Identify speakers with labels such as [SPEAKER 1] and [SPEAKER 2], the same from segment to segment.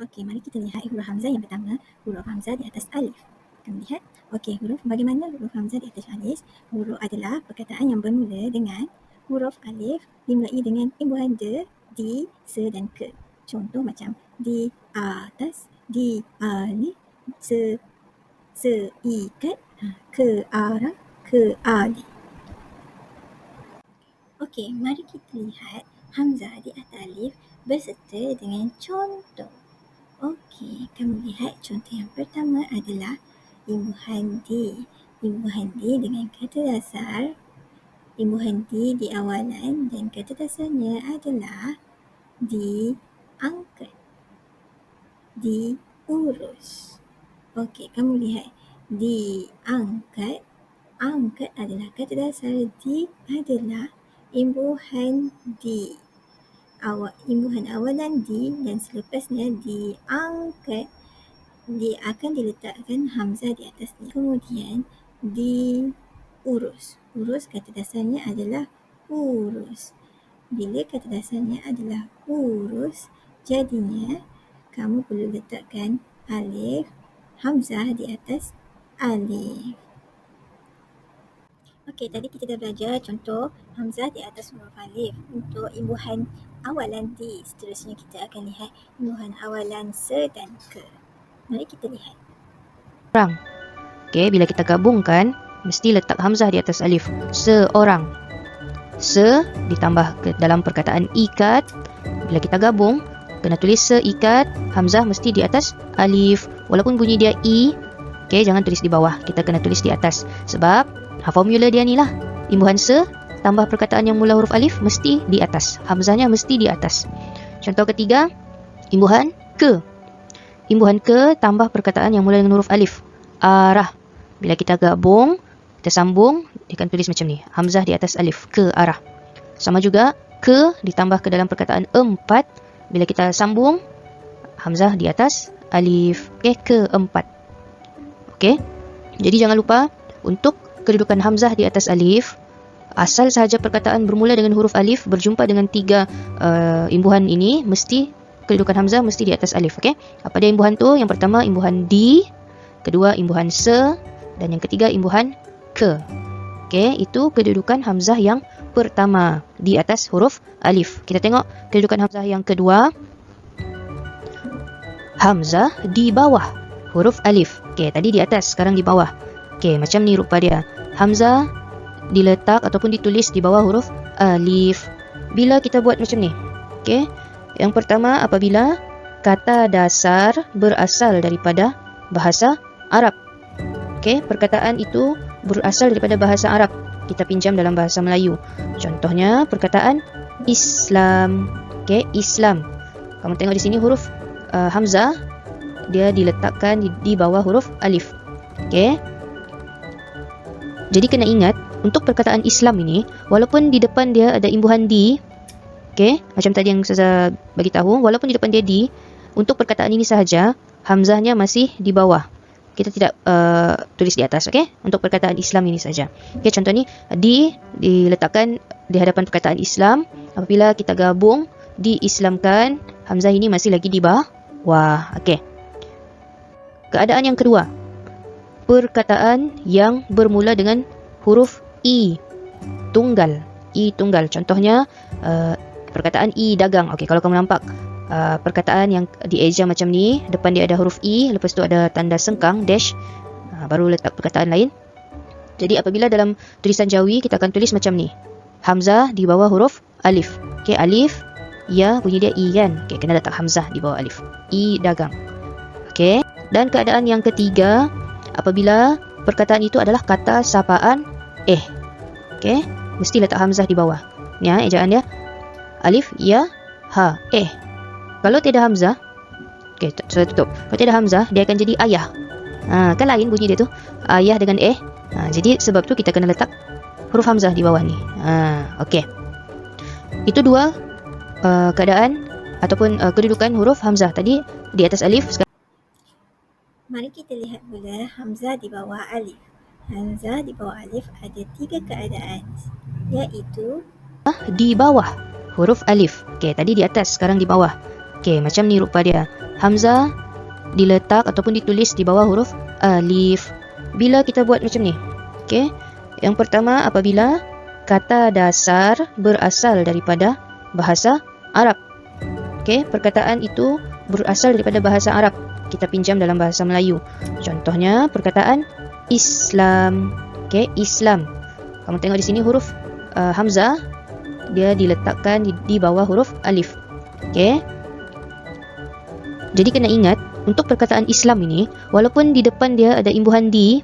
[SPEAKER 1] Okey, mari kita lihat huruf hamzah yang pertama, huruf hamzah di atas alif. Kami lihat. Okey, huruf bagaimana huruf hamzah di atas alif? Huruf adalah perkataan yang bermula dengan huruf alif dimulai dengan imbuhan de, di, se dan ke. Contoh macam di atas, di alif, se, seikat, ha, ke arah, ke alif. Okey, mari kita lihat hamzah di atas alif berserta dengan contoh. Okey, kamu lihat contoh yang pertama adalah imbuhan di. Imbuhan di dengan kata dasar. Imbuhan di di awalan dan kata dasarnya adalah diangkat. Diurus. Okey, kamu lihat. Diangkat. Angkat adalah kata dasar di adalah imbuhan di awal imbuhan awalan di dan selepasnya diangkat dia akan diletakkan hamzah di atasnya. Kemudian diurus. Urus kata dasarnya adalah urus. Bila kata dasarnya adalah urus, jadinya kamu perlu letakkan alif hamzah di atas alif. Okey, tadi kita dah belajar contoh hamzah di atas huruf alif untuk imbuhan awalan di. Seterusnya kita akan lihat imbuhan awalan se dan ke. Mari kita lihat.
[SPEAKER 2] Orang. Okey, bila kita gabungkan, mesti letak hamzah di atas alif. Seorang. Se ditambah ke dalam perkataan ikat. Bila kita gabung, kena tulis seikat, hamzah mesti di atas alif. Walaupun bunyi dia i, okey, jangan tulis di bawah. Kita kena tulis di atas. Sebab Ha, formula dia ni lah. Imbuhan se tambah perkataan yang mula huruf alif mesti di atas. Hamzahnya mesti di atas. Contoh ketiga, imbuhan ke. Imbuhan ke tambah perkataan yang mula dengan huruf alif. Arah. Bila kita gabung, kita sambung, dia akan tulis macam ni. Hamzah di atas alif. Ke arah. Sama juga, ke ditambah ke dalam perkataan empat. Bila kita sambung, Hamzah di atas alif. Okay, ke empat. Okay. Jadi jangan lupa untuk kedudukan hamzah di atas alif. Asal sahaja perkataan bermula dengan huruf alif berjumpa dengan tiga uh, imbuhan ini mesti kedudukan hamzah mesti di atas alif okey? Apa dia imbuhan tu? Yang pertama imbuhan di kedua imbuhan se dan yang ketiga imbuhan ke okey itu kedudukan hamzah yang pertama di atas huruf alif. Kita tengok kedudukan hamzah yang kedua. Hamzah di bawah huruf alif. Okey tadi di atas sekarang di bawah Okey, macam ni rupa dia. Hamzah diletak ataupun ditulis di bawah huruf alif. Bila kita buat macam ni. Okey. Yang pertama apabila kata dasar berasal daripada bahasa Arab. Okey, perkataan itu berasal daripada bahasa Arab. Kita pinjam dalam bahasa Melayu. Contohnya perkataan Islam. Okey, Islam. Kamu tengok di sini huruf uh, hamzah dia diletakkan di, di bawah huruf alif. Okey. Jadi kena ingat untuk perkataan Islam ini walaupun di depan dia ada imbuhan di okey macam tadi yang saya bagi tahu walaupun di depan dia di untuk perkataan ini sahaja hamzahnya masih di bawah. Kita tidak uh, tulis di atas okey untuk perkataan Islam ini saja. Okey contoh ni di diletakkan di hadapan perkataan Islam apabila kita gabung diislamkan hamzah ini masih lagi di bawah. Wah, okey. Keadaan yang kedua, perkataan yang bermula dengan huruf i tunggal. I tunggal. Contohnya uh, perkataan i dagang. Okey kalau kamu nampak uh, perkataan yang dieja macam ni depan dia ada huruf i lepas tu ada tanda sengkang dash. Uh, baru letak perkataan lain. Jadi apabila dalam tulisan jawi kita akan tulis macam ni. Hamzah di bawah huruf alif. Okey alif ya bunyi dia i kan? Okey kena letak hamzah di bawah alif. I dagang. Okey dan keadaan yang ketiga apabila perkataan itu adalah kata sapaan eh. Okey, mesti letak hamzah di bawah. Ya, ejaan dia. Alif, ya, ha, eh. Kalau tiada hamzah, okey, saya tutup. Kalau tiada hamzah, dia akan jadi ayah. Ha, kan lain bunyi dia tu. Ayah dengan eh. Ha, jadi sebab tu kita kena letak huruf hamzah di bawah ni. Ha, okey. Itu dua uh, keadaan ataupun uh, kedudukan huruf hamzah tadi di atas alif
[SPEAKER 1] Mari kita lihat pula Hamzah di bawah Alif. Hamzah di bawah Alif ada tiga keadaan iaitu
[SPEAKER 2] di bawah huruf Alif. Okey, tadi di atas, sekarang di bawah. Okey, macam ni rupa dia. Hamzah diletak ataupun ditulis di bawah huruf alif. Bila kita buat macam ni. Okey. Yang pertama apabila kata dasar berasal daripada bahasa Arab. Okey, perkataan itu berasal daripada bahasa Arab. Kita pinjam dalam bahasa Melayu. Contohnya perkataan Islam. Okey, Islam. Kamu tengok di sini huruf uh, hamzah dia diletakkan di, di bawah huruf alif. Okey. Jadi kena ingat untuk perkataan Islam ini walaupun di depan dia ada imbuhan di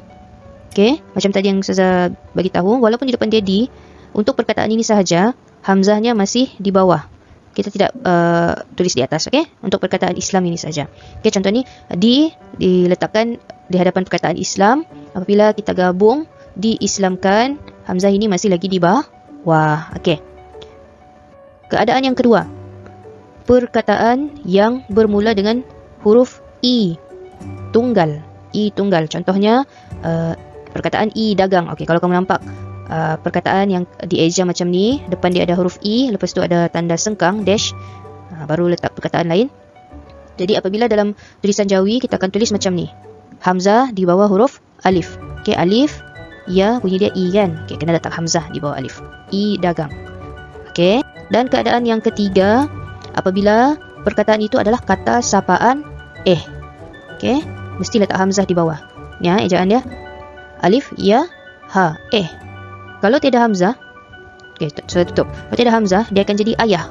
[SPEAKER 2] okey macam tadi yang saya bagi tahu walaupun di depan dia di untuk perkataan ini sahaja hamzahnya masih di bawah kita tidak uh, tulis di atas okey? Untuk perkataan Islam ini saja. Okey contoh ni di diletakkan di hadapan perkataan Islam apabila kita gabung diislamkan hamzah ini masih lagi di bawah. Wah okey. Keadaan yang kedua. Perkataan yang bermula dengan huruf i. Tunggal. I tunggal. Contohnya uh, perkataan i dagang. Okey kalau kamu nampak uh, perkataan yang dieja macam ni depan dia ada huruf i lepas tu ada tanda sengkang dash uh, baru letak perkataan lain jadi apabila dalam tulisan jawi kita akan tulis macam ni hamzah di bawah huruf alif okey alif ya bunyi dia i kan okey kena letak hamzah di bawah alif i dagang okey dan keadaan yang ketiga apabila perkataan itu adalah kata sapaan eh. Okey, mesti letak hamzah di bawah. Ya, ejaan dia. Alif, ya, ha, eh. Kalau tiada hamzah, okey, saya tutup. Kalau tiada hamzah, dia akan jadi ayah.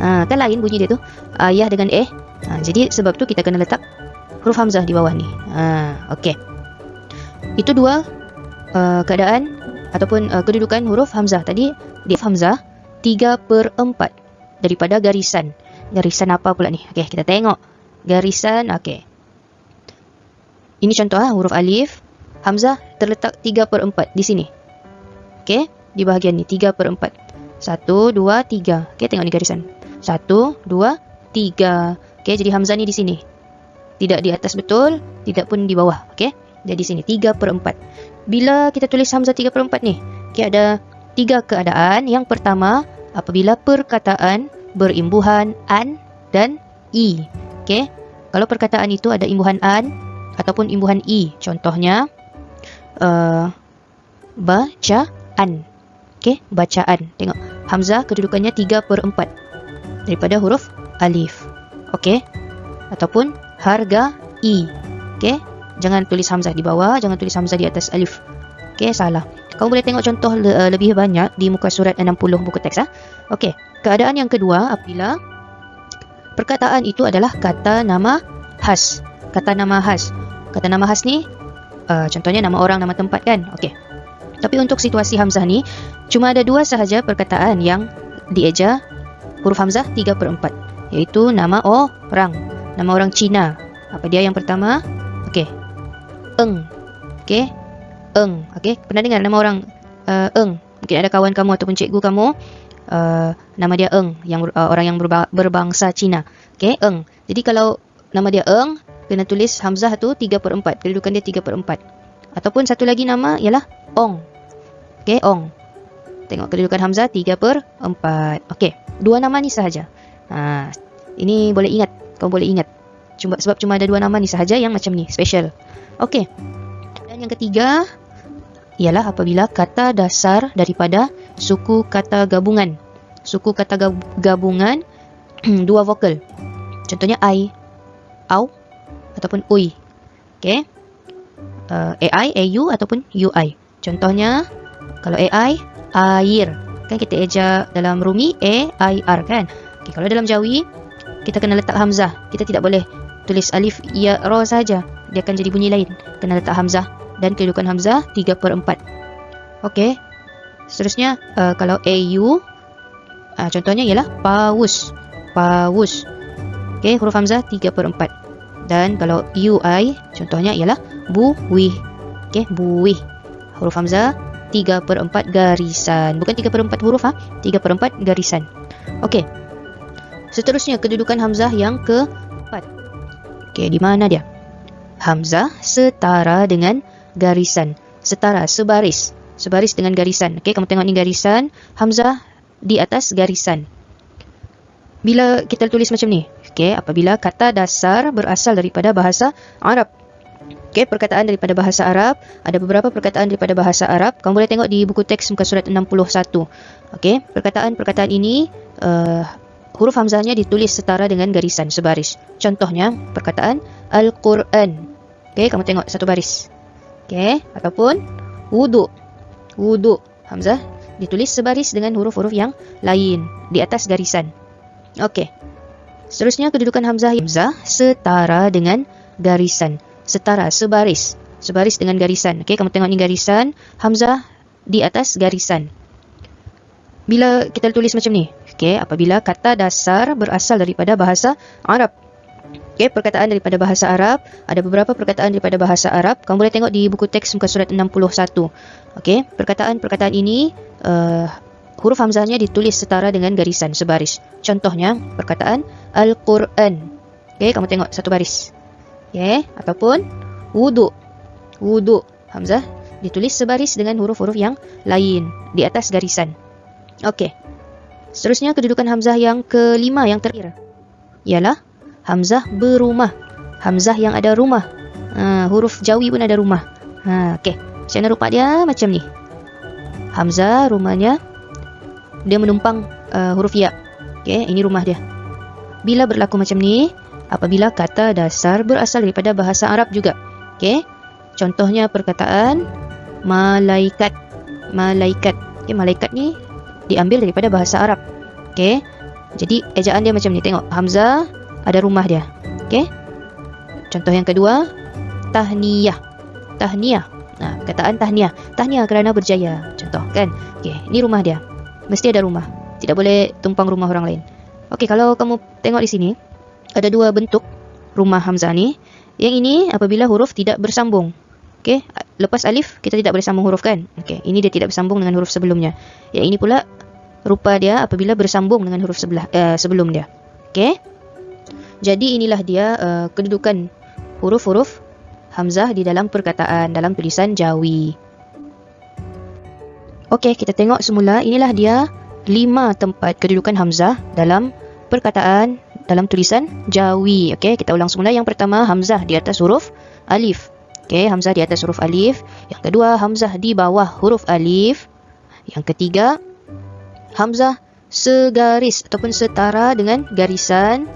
[SPEAKER 2] Ha, kan lain bunyi dia tu. Ayah dengan eh. Ha, jadi sebab tu kita kena letak huruf hamzah di bawah ni. Ha, okey. Itu dua uh, keadaan ataupun uh, kedudukan huruf hamzah. Tadi di hamzah 3 per 4 daripada garisan garisan apa pula ni? Okey, kita tengok. Garisan, okey. Ini contoh ah, huruf alif. Hamzah terletak 3 per 4 di sini. Okey, di bahagian ni 3 per 4. 1, 2, 3. Okey, tengok ni garisan. 1, 2, 3. Okey, jadi Hamzah ni di sini. Tidak di atas betul, tidak pun di bawah. Okey, jadi sini 3 per 4. Bila kita tulis Hamzah 3 per 4 ni, okey, ada tiga keadaan. Yang pertama, apabila perkataan berimbuhan an dan i. Okey. Kalau perkataan itu ada imbuhan an ataupun imbuhan i, contohnya uh, bacaan. Okey, bacaan. Tengok hamzah kedudukannya 3 per 4 daripada huruf alif. Okey. Ataupun harga i. Okey. Jangan tulis hamzah di bawah, jangan tulis hamzah di atas alif. Okey, salah. Kamu boleh tengok contoh le- uh, lebih banyak di muka surat 60 buku teks ah. Okey, keadaan yang kedua apabila perkataan itu adalah kata nama khas. Kata nama khas. Kata nama khas ni uh, contohnya nama orang, nama tempat kan? Okey. Tapi untuk situasi hamzah ni cuma ada dua sahaja perkataan yang dieja huruf hamzah 3 per 4 iaitu nama orang. Nama orang Cina. Apa dia yang pertama? Okey. Eng. Okey Eng. Okey, pernah dengar nama orang uh, Eng? Mungkin ada kawan kamu ataupun cikgu kamu uh, nama dia Eng yang uh, orang yang berba- berbangsa Cina. Okey, Eng. Jadi kalau nama dia Eng, kena tulis hamzah tu 3 per 4. Kedudukan dia 3 per 4. Ataupun satu lagi nama ialah Ong. Okey, Ong. Tengok kedudukan hamzah 3 per 4. Okey, dua nama ni sahaja. Ha, ini boleh ingat. Kau boleh ingat. Cuma sebab cuma ada dua nama ni sahaja yang macam ni, special. Okey. Dan yang ketiga, ialah apabila kata dasar daripada suku kata gabungan. Suku kata gabungan dua vokal. Contohnya I, au ataupun ui. Okey. Uh, AI, AU ataupun UI. Contohnya kalau AI air. Kan kita eja dalam rumi A I R kan. Okey, kalau dalam Jawi kita kena letak hamzah. Kita tidak boleh tulis alif ya ra saja. Dia akan jadi bunyi lain. Kena letak hamzah dan kedudukan Hamzah 3 per 4. Okey. Seterusnya, uh, kalau AU, uh, contohnya ialah paus. Paus. Okey, huruf Hamzah 3 per 4. Dan kalau UI, contohnya ialah buwih. Okey, buwih. Huruf Hamzah 3 per 4 garisan. Bukan 3 per 4 huruf, ha? 3 per 4 garisan. Okey. Seterusnya, kedudukan Hamzah yang ke-4. Okey, di mana dia? Hamzah setara dengan garisan setara sebaris sebaris dengan garisan okey kamu tengok ni garisan hamzah di atas garisan bila kita tulis macam ni Okey, apabila kata dasar berasal daripada bahasa Arab. Okey, perkataan daripada bahasa Arab, ada beberapa perkataan daripada bahasa Arab. Kamu boleh tengok di buku teks muka surat 61. Okey, perkataan-perkataan ini uh, huruf hamzahnya ditulis setara dengan garisan sebaris. Contohnya, perkataan Al-Quran. Okey, kamu tengok satu baris. Okey, ataupun wudu. Wudu. Hamzah ditulis sebaris dengan huruf-huruf yang lain di atas garisan. Okey. Seterusnya kedudukan hamzah hamzah setara dengan garisan. Setara, sebaris. Sebaris dengan garisan. Okey, kamu tengok ni garisan, hamzah di atas garisan. Bila kita tulis macam ni, okey, apabila kata dasar berasal daripada bahasa Arab. Okey, perkataan daripada bahasa Arab, ada beberapa perkataan daripada bahasa Arab. Kamu boleh tengok di buku teks muka surat 61. Okey, perkataan-perkataan ini uh, huruf hamzahnya ditulis setara dengan garisan sebaris. Contohnya perkataan Al-Quran. Okey, kamu tengok satu baris. Okey, ataupun wudu. Wudu. Hamzah ditulis sebaris dengan huruf-huruf yang lain di atas garisan. Okey. Seterusnya kedudukan hamzah yang kelima yang terakhir ialah hamzah berumah. Hamzah yang ada rumah. Ha, huruf jawi pun ada rumah. Ha, okey. Macam mana rupa dia? Macam ni. Hamzah rumahnya dia menumpang uh, huruf ya. Okey, ini rumah dia. Bila berlaku macam ni, apabila kata dasar berasal daripada bahasa Arab juga. Okey. Contohnya perkataan malaikat. Malaikat. Okey, malaikat ni diambil daripada bahasa Arab. Okey. Jadi ejaan dia macam ni. Tengok hamzah ada rumah dia. Okey. Contoh yang kedua, tahniyah. Tahniyah. Nah, perkataan tahniah. Tahniah kerana berjaya. Contoh kan. Okey, ini rumah dia mesti ada rumah. Tidak boleh tumpang rumah orang lain. Okey, kalau kamu tengok di sini, ada dua bentuk rumah Hamzah ni. Yang ini apabila huruf tidak bersambung. Okey, lepas alif kita tidak boleh sambung huruf kan? Okey, ini dia tidak bersambung dengan huruf sebelumnya. Yang ini pula rupa dia apabila bersambung dengan huruf sebelah uh, sebelum dia. Okey. Jadi inilah dia uh, kedudukan huruf-huruf Hamzah di dalam perkataan dalam tulisan Jawi. Okey, kita tengok semula. Inilah dia lima tempat kedudukan Hamzah dalam perkataan dalam tulisan Jawi. Okey, kita ulang semula. Yang pertama, Hamzah di atas huruf Alif. Okey, Hamzah di atas huruf Alif. Yang kedua, Hamzah di bawah huruf Alif. Yang ketiga, Hamzah segaris ataupun setara dengan garisan